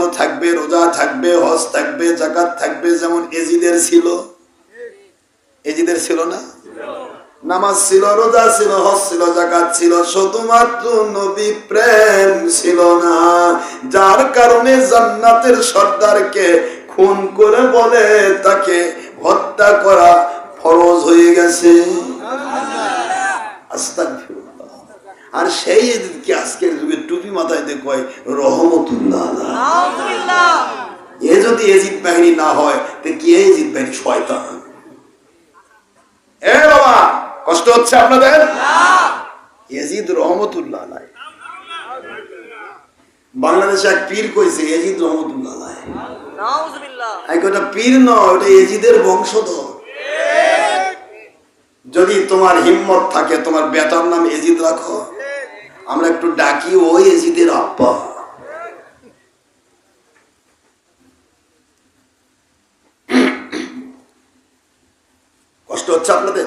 নামাজও থাকবে, রোজা থাকবে, হজ থাকবে জাকাত থাকবে, যেমন এজিদের ছিল। এজিদের ছিল না? নামাজ ছিল, রোজা ছিল, হজ ছিল জাকাত ছিল, শুধুমাত্র নবী প্রেম ছিল না। যার কারণে জান্নাতের সর্দারকে খুন করে বলে তাকে হত্যা করা ফরজ হয়ে গেছে। আর সেই এদিকে আজকের টুপি মাথায় দিয়ে কয় রহমতুল্লাহ। এ যদি এজিদ বাহিনী না হয় তো কে এজিদ বাহিনী? শয়তান। এ বাবা কষ্ট হচ্ছে আপনাদের? এজিদ রহমতুল্লাহ আলাই বাংলাদেশে এক পীর কইছে এজিদ রহমতুল্লাহ ওটা পীর নয় ওটা এজিদের বংশধর। যদি তোমার হিম্মত থাকে তোমার বেতার নাম এজিদ রাখো। আমরা একটু ডাকি ওই এজিদের আব্বা কষ্ট হচ্ছে আপনাদের?